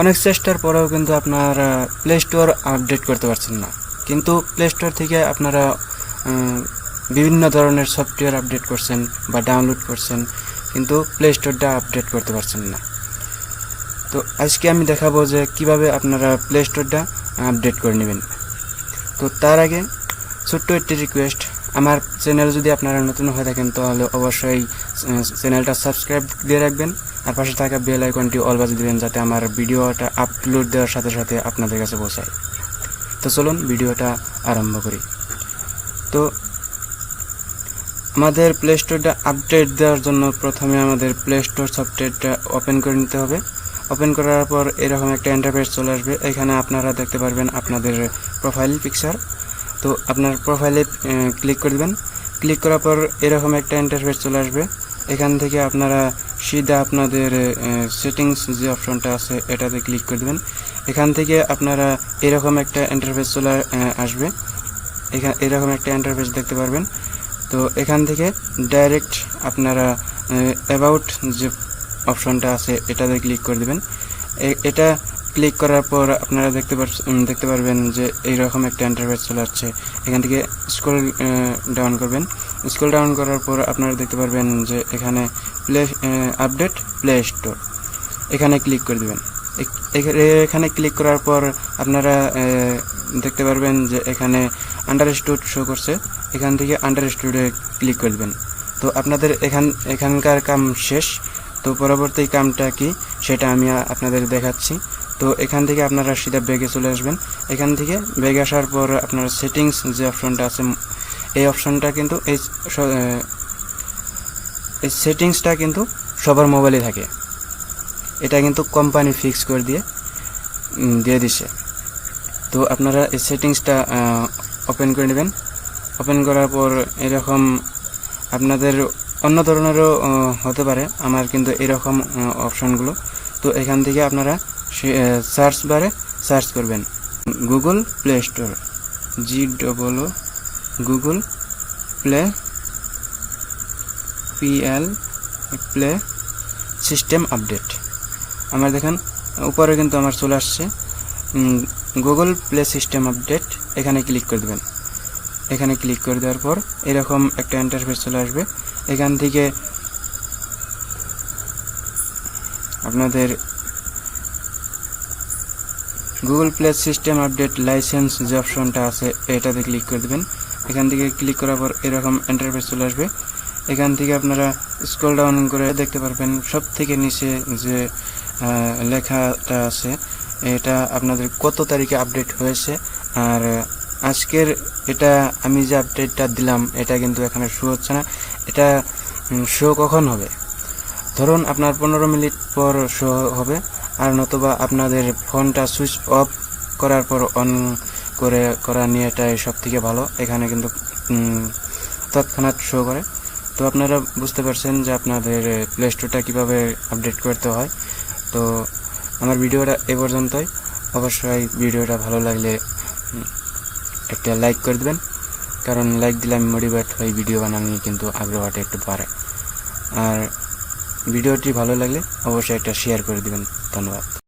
অনেক চেষ্টার পরেও কিন্তু আপনার প্লে স্টোর আপডেট করতে পারছেন না। কিন্তু প্লে স্টোর থেকে আপনারা বিভিন্ন ধরনের সফটওয়্যার আপডেট করছেন বা ডাউনলোড করছেন, কিন্তু প্লে স্টোরটা আপডেট করতে পারছেন না। তো আজকে আমি দেখাবো যে কীভাবে আপনারা প্লে স্টোরটা আপডেট করে নেবেন। তো তার আগে ছোট্ট একটি রিকোয়েস্ট আমার চ্যানেল যদি আপনারা নতুন হয়ে থাকেন, তাহলে অবশ্যই চ্যানেলটা সাবস্ক্রাইব দিয়ে রাখবেন। আর পাশে থাকা বেল আইকনটি অল বাজিয়ে দেবেন যাতে আমার ভিডিওটা আপলোড দেওয়ার সাথে সাথে আপনাদের কাছে পৌঁছায়। তো চলুন ভিডিওটা আরম্ভ করি। তো আমাদের প্লে স্টোরটা আপডেট দেওয়ার জন্য প্রথমে আমাদের প্লে স্টোর সফটওয়্যারটা ওপেন করে নিতে হবে। ওপেন করার পর এরকম একটা ইন্টারফেস চলে আসবে। এখানে আপনারা দেখতে পারবেন আপনাদের প্রোফাইল পিকচার তো আপনার প্রোফাইলে ক্লিক করে দেবেন। ক্লিক করার পর এরকম একটা ইন্টারফেস চলে আসবে। এখান থেকে আপনারা সিধা আপনাদের সেটিংস যে অপশনটা আছে, এটাতে ক্লিক করে দেবেন। এখান থেকে আপনারা এরকম একটা ইন্টারফেস চলে আসবে। এখানে এরকম একটা ইন্টারফেস দেখতে পারবেন। তো এখান থেকে ডাইরেক্ট আপনারা অ্যাবাউট যে অপশনটা আছে, এটাতে ক্লিক করে দেবেন। এটা ক্লিক করার পর আপনারা দেখতে দেখতে পারবেন যে এইরকম একটা ইন্টারফেস চলে আসছে। এখান থেকে স্ক্রল ডাউন করবেন। স্ক্রল ডাউন করার পর আপনারা দেখতে পারবেন যে এখানে প্লে আপডেট প্লে স্টোর এখানে ক্লিক করে দেবেন। এখ- এখ- এখানে ক্লিক করার পর আপনারা দেখতে পারবেন যে এখানে আন্ডারস্টুড শো করছে। এখান থেকে আন্ডারস্টুডে ক্লিক করে দেবেন। তো আপনাদের এখান, এখানকার কাম শেষ। তো পরবর্তী কামটা কি? সেটা আমি আপনাদের দেখাচ্ছি। তো এখান থেকে আপনারা সিধা ব্যাগে চলে আসবেন। এখান থেকে ব্যাগে আসার পর আপনার সেটিংস যে অপশনটা আছে, এই অপশনটা কিন্তু এই এই সেটিংসটা কিন্তু সবার মোবাইলে থাকে। এটা কিন্তু কোম্পানি ফিক্স করে দিয়ে দিয়ে দিছে। তো আপনারা এই সেটিংসটা ওপেন করে নেবেন। ওপেন করার পর এরকম আপনাদের অন্য ধরনেরও হতে পারে। আমার কিন্তু এরকম অপশানগুলো তো এখান থেকে আপনারা সার্চ বারে সার্চ করবেন Google play store G double O Google play P L play system update আমার দেখেন, উপরে কিন্তু আমার চলে আসছে গুগল প্লে সিস্টেম আপডেট এখানে ক্লিক করে দেবেন। এখানে ক্লিক করে দেওয়ার পর এরকম একটা ইন্টারফেস চলে আসবে। এখান থেকে আপনাদের Google play system update license যে অপশনটা আছে, এটাতে ক্লিক করে দেবেন। এখান থেকে ক্লিক করার পর এরকম ইন্টারফেস চলে আসবে। এখান থেকে আপনারা স্ক্রল ডাউন করে দেখতে পারবেন সব থেকে নিচে যে লেখাটা আছে, এটা আপনাদের কত তারিখে আপডেট হয়েছে। আর আজকের এটা আমি যে আপডেটটা দিলাম, এটা কিন্তু এখানে শো হচ্ছে না। এটা শো কখন হবে? ধরুন আপনার পনেরো মিনিট পর শো হবে। আর নতুবা আপনাদের ফোনটা সুইচ অফ করার পর অন করে, করা নিয়েটাই সব থেকে ভালো। এখানে কিন্তু তৎক্ষণাৎ শো করে। তো আপনারা বুঝতে পারছেন যে আপনাদের প্লে স্টোরটা কীভাবে আপডেট করতে হয়। তো আমার ভিডিওটা এ পর্যন্তই। অবশ্যই ভিডিওটা ভালো লাগলে একটা লাইক করে দেবেন। কারণ লাইক দিলে আমি মোটিভেট হই ভিডিও বানানো কিন্তু আগ্রহটা একটু বাড়ে আর ভিডিওটি ভালো লাগলে অবশ্যই একটা শেয়ার করে দিবেন। 等我。